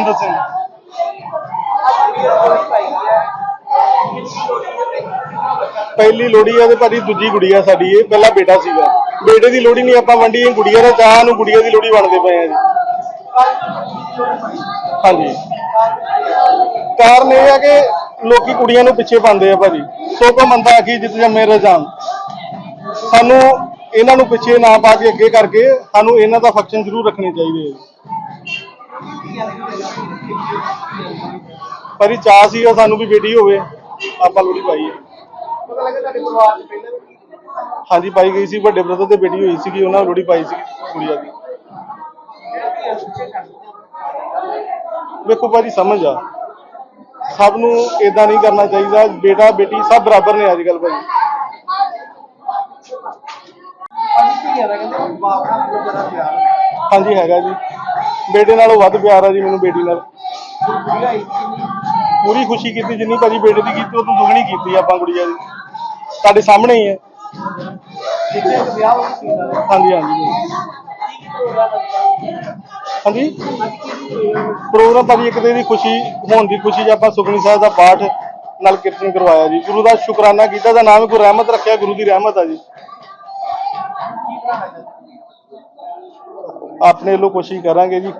ਰਜਿੰਦਰ ਸਿੰਘ। ਪਹਿਲੀ ਲੋੜੀ ਆ ਤੇ ਭਾਜੀ ਦੂਜੀ ਗੁੜੀਆ ਸਾਡੀ, ਇਹ ਪਹਿਲਾ ਬੇਟਾ ਸੀਗਾ। ਬੇਟੇ ਦੀ ਲੋੜੀ ਨਹੀਂ ਆਪਾਂ ਵੰਡੀ ਇਹ ਗੁੜੀਆ ਦਾ ਚਾਹ ਨੂੰ ਗੁੜੀਆ ਦੀ ਲੋੜੀ ਵੰਡਦੇ ਪਏ ਆ ਜੀ। ਹਾਂਜੀ। ਕਾਰਨ ਇਹ ਹੈ ਕਿ ਲੋਕੀ ਕੁੜੀਆਂ ਨੂੰ ਪਿੱਛੇ ਪਾਉਂਦੇ ਆ ਭਾਜੀ। ਸੋ ਕੋ ਮੰਦਾ ਆਖੀ ਜਿੱਤ ਜੰਮੇ ਰਜਾਨ ਸਾਨੂੰ ਇਹਨਾਂ ਨੂੰ ਪਿੱਛੇ ਨਾ ਪਾ ਕੇ ਅੱਗੇ ਕਰਕੇ ਸਾਨੂੰ ਇਹਨਾਂ ਦਾ ਫੰਕਸ਼ਨ ਜ਼ਰੂਰ ਰੱਖਣੇ ਚਾਹੀਦੇ ਆ ਪਰ ਇਹ ਚਾਹ ਸੀਗਾ ਸਾਨੂੰ ਵੀ ਬੇਟੀ ਹੋਵੇ। ਆਪਾਂ ਲੋੜੀ ਪਾਈ ਹੈ। ਪਤਾ ਲੱਗਾ ਤੁਹਾਡੇ ਪਰਿਵਾਰ ਚ ਪਹਿਲਾਂ ਵੀ ਹਾਂਜੀ ਪਾਈ ਗਈ ਸੀ ਵੱਡੇ ਬ੍ਰਦਰ ਤੇ ਬੇਟੀ ਹੋਈ ਸੀਗੀ ਉਹਨਾਂ ਲੋੜੀ ਪਾਈ ਸੀ ਕੁੜੀਆਂ ਦੀ। ਵੇਖੋ ਭਾਜੀ ਸਮਝ ਆ। ਸਭ ਨੂੰ ਇਦਾਂ ਨਹੀਂ ਕਰਨਾ ਚਾਹੀਦਾ ਬੇਟਾ ਬੇਟੀ ਸਭ ਬਰਾਬਰ ਨੇ ਅੱਜ ਕੱਲ ਹੈ ਹਾਂਜੀ ਹੈਗਾ ਜੀ। ਬੇਟੇ ਨਾਲੋਂ ਵੱਧ ਪਿਆਰ ਆ ਜੀ ਮੈਨੂੰ ਬੇਟੀ ਨਾਲ। ਪੂਰੀ ਖੁਸ਼ੀ ਕੀਤੀ ਜਿੰਨੀ ਭਾਜੀ ਬੇਟੇ ਦੀ ਕੀਤੀ ਉਹ ਤੋਂ ਦੁੱਗਣੀ ਕੀਤੀ ਆਪਾਂ ਗੁੜੀਆ ਦੀ। ਤੁਹਾਡੇ ਸਾਹਮਣੇ ਹੀ ਹੈ। ਹਾਂਜੀ ਹਾਂਜੀ। ਹਾਂਜੀ? ਪ੍ਰੋਗਰਾਮ ਭਾਜੀ ਇੱਕ ਦਿਨ ਦੀ ਖੁਸ਼ੀ, ਹੋਣ ਦੀ ਖੁਸ਼ੀ 'ਚ ਆਪਾਂ ਸੁਖਮਨੀ ਸਾਹਿਬ ਦਾ ਪਾਠ ਨਾਲ ਕੀਰਤਨ ਕਰਵਾਇਆ ਜੀ। ਗੁਰੂ ਦਾ ਸ਼ੁਕਰਾਨਾ ਕੀਤਾ, ਦਾ ਨਾਮ ਗੁਰੂ ਰਹਿਮਤ ਰੱਖਿਆ, ਗੁਰੂ ਦੀ ਰਹਿਮਤ ਆ ਜੀ। ਆਪਣੇ ਵੱਲੋਂ ਕੋਸ਼ਿਸ਼ ਕਰਾਂਗੇ ਜੀ।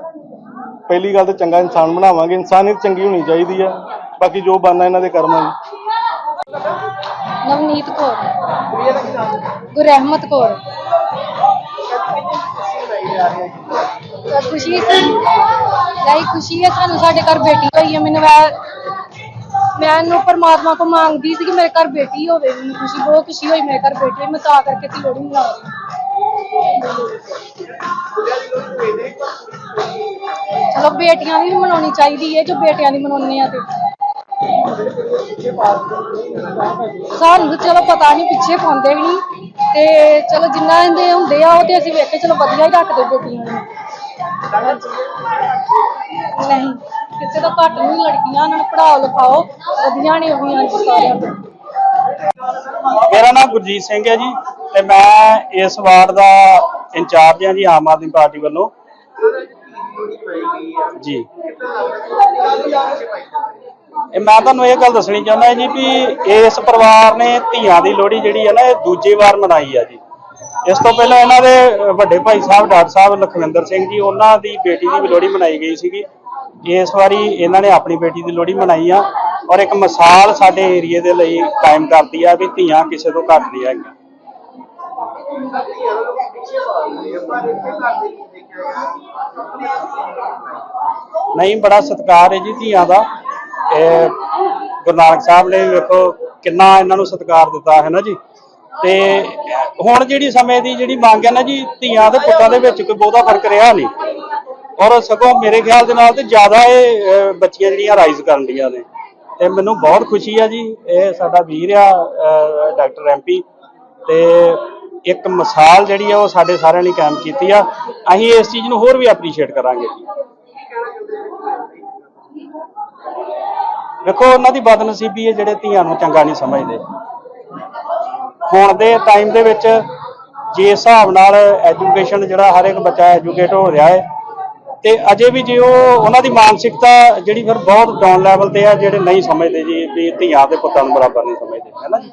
ਪਹਿਲੀ ਗੱਲ ਤਾਂ ਚੰਗਾ ਇਨਸਾਨ ਬਣਾਵਾਂਗੇ। ਇਨਸਾਨੀਅਤ ਚੰਗੀ ਹੋਣੀ ਚਾਹੀਦੀ ਹੈ ਬਾਕੀ ਜੋ ਬਣਨਾ ਇਹਨਾਂ ਦੇ ਕਰਮਾਂ ਜੀ ਨਵਨੀਤ ਕੌਰ। ਕੁੜੀਆਂ ਗੁਰਹਿਮਤ ਕੌਰ। ਖੁਸ਼ੀ ਮਨਾਈ ਖੁਸ਼ੀ ਲਈ ਖੁਸ਼ੀ ਹੈ ਸਾਨੂੰ ਸਾਡੇ ਘਰ ਬੇਟੀ ਹੋਈ ਹੈ। ਮੈਨੂੰ ਮੈਂ ਮੈਂ ਪਰਮਾਤਮਾ ਕੋ ਮੰਗਦੀ ਸੀ ਕਿ ਮੇਰੇ ਘਰ ਬੇਟੀ ਹੋਵੇ। ਮੈਨੂੰ ਖੁਸ਼ੀ ਬਹੁਤ ਖੁਸ਼ੀ ਹੋਈ ਮੇਰੇ ਘਰ ਬੇਟੀ ਹੋਈ। ਮੈਂ ਤਾਂ ਕਰਕੇ ਤੇ ਮਨਾ ਰਹੀ ਚਲੋ ਬੇਟੀਆਂ ਦੀ ਵੀ ਮਨਾਉਣੀ ਚਾਹੀਦੀ ਹੈ ਜੋ ਬੇਟਿਆਂ ਦੀ ਮਨਾਉਂਦੇ ਆ ਤੇ। ਸਾਨੂੰ ਚਲੋ ਪਤਾ ਨਹੀਂ ਪਿੱਛੇ ਪਾਉਂਦੇ ਵੀ ਨਹੀਂ ਤੇ ਚਲੋ ਜਿੰਨਾ ਦੇ ਹੁੰਦੇ ਆ, ਉਹ ਤੇ ਅਸੀਂ ਵੇਖ ਕੇ ਚਲੋ ਵਧੀਆ ਹੀ ਰੱਖਦੇ ਬੇਟੀਆਂ ਨੂੰ। ਨਹੀਂ, ਕਿਸੇ ਤੋਂ ਘੱਟ ਨਹੀਂ ਲੜਕੀਆਂ ਉਹਨਾਂ ਨੂੰ ਪੜਾਓ ਲਿਖਾਓ, ਵਧੀਆ ਨੇ ਉਹ ਵੀ ਅੱਜ ਸਾਰਿਆਂ ਤੋਂ। ਮੇਰਾ ਨਾਮ ਗੁਰਜੀਤ ਸਿੰਘ ਹੈ ਜੀ। ਤੇ ਮੈਂ ਇਸ ਵਾਰਡ ਦਾ ਇੰਚਾਰਜ ਹਾਂ ਜੀ, ਆਮ ਆਦਮੀ ਪਾਰਟੀ ਵੱਲੋਂ। ਜੀ। ਇਹ ਮੈਂ ਤੁਹਾਨੂੰ ਇਹ ਗੱਲ ਦੱਸਣੀ ਚਾਹੁੰਦਾ ਜੀ ਵੀ ਇਸ ਪਰਿਵਾਰ ਨੇ ਧੀਆਂ ਦੀ ਲੋਹੜੀ ਜਿਹੜੀ ਹੈ ਨਾ, ਇਹ ਦੂਜੀ ਵਾਰ ਮਨਾਈ ਆ ਜੀ। ਇਸ ਤੋਂ ਪਹਿਲਾਂ ਇਹਨਾਂ ਦੇ ਵੱਡੇ ਭਾਈ ਸਾਹਿਬ, ਡਾਕਟਰ ਸਾਹਿਬ ਲਖਵਿੰਦਰ ਸਿੰਘ ਜੀ, ਉਹਨਾਂ ਦੀ ਬੇਟੀ ਦੀ ਵੀ ਲੋਹੜੀ ਮਨਾਈ ਗਈ ਸੀਗੀ। ਇਸ ਵਾਰੀ ਇਹਨਾਂ ਨੇ ਆਪਣੀ ਬੇਟੀ ਦੀ ਲੋਹੜੀ ਮਨਾਈ ਆ ਔਰ ਇੱਕ ਮਿਸਾਲ ਸਾਡੇ ਏਰੀਏ ਦੇ ਲਈ ਕਾਇਮ ਕਰਦੀ ਆ ਵੀ ਧੀਆਂ ਕਿਸੇ ਤੋਂ ਘੱਟ ਨਹੀਂ ਹੈਗੀਆਂ। ਨਹੀਂ ਬੜਾ ਸਤਿਕਾਰ ਹੈ ਜੀ ਧੀਆਂ ਦਾ। ਇਹ ਗੁਰੂ ਨਾਨਕ ਸਾਹਿਬ ਨੇ ਵੇਖੋ ਕਿੰਨਾ ਇਹਨਾਂ ਨੂੰ ਸਤਿਕਾਰ ਦਿੱਤਾ ਹੈ ਨਾ ਜੀ? ਤੇ ਹੁਣ ਜਿਹੜੀ ਸਮੇਂ ਦੀ ਜਿਹੜੀ ਮੰਗ ਹੈ ਨਾ ਜੀ ਧੀਆਂ ਤੇ ਪੁੱਤਾਂ ਦੇ ਵਿੱਚ ਕੋਈ ਬਹੁਤਾ ਫ਼ਰਕ ਰਿਹਾ ਨਹੀਂ। ਔਰ ਸਗੋਂ ਮੇਰੇ ਖਿਆਲ ਦੇ ਨਾਲ ਤੇ ਜ਼ਿਆਦਾ ਇਹ ਬੱਚੀਆਂ ਜਿਹੜੀਆਂ ਰਾਈਜ਼ ਕਰਨ ਦੀਆਂ ਨੇ। ਤੇ ਮੈਨੂੰ ਬਹੁਤ ਖੁਸ਼ੀ ਆ ਜੀ ਇਹ ਸਾਡਾ ਵੀਰ ਆ ਅਹ, ਡਾਕਟਰ ਐਮਪੀ ਤੇ ਇੱਕ ਮਿਸਾਲ ਜਿਹੜੀ ਆ ਉਹ ਸਾਡੇ ਸਾਰਿਆਂ ਲਈ ਕਾਇਮ ਕੀਤੀ ਆ। ਅਸੀਂ ਇਸ ਚੀਜ਼ ਨੂੰ ਹੋਰ ਵੀ ਐਪਰੀਸ਼ੀਏਟ ਕਰਾਂਗੇ ਜੀ। ਵੇਖੋ ਉਹਨਾਂ ਦੀ ਬਦਨਸੀਬੀ ਹੈ ਜਿਹੜੇ ਧੀਆਂ ਨੂੰ ਚੰਗਾ ਨਹੀਂ ਸਮਝਦੇ। ਹੁਣ ਦੇ ਟਾਈਮ ਦੇ ਵਿੱਚ ਜੇ ਹਿਸਾਬ ਨਾਲ ਐਜੂਕੇਸ਼ਨ ਜਿਹੜਾ ਹਰ ਇੱਕ ਬੱਚਾ ਐਜੂਕੇਟ ਹੋ ਰਿਹਾ ਹੈ, ਤੇ ਅਜੇ ਵੀ ਜੇ ਉਹ ਉਹਨਾਂ ਦੀ ਮਾਨਸਿਕਤਾ ਜਿਹੜੀ ਫਿਰ ਬਹੁਤ ਡਾਊਨ ਲੈਵਲ ਤੇ ਆ, ਜਿਹੜੇ ਨਹੀਂ ਸਮਝਦੇ ਜੀ, ਵੀ ਧੀਆਂ ਤੇ ਪੁੱਤਾਂ ਨੂੰ ਬਰਾਬਰ ਨਹੀਂ ਸਮਝਦੇ, ਹੈ ਨਾ ਜੀ?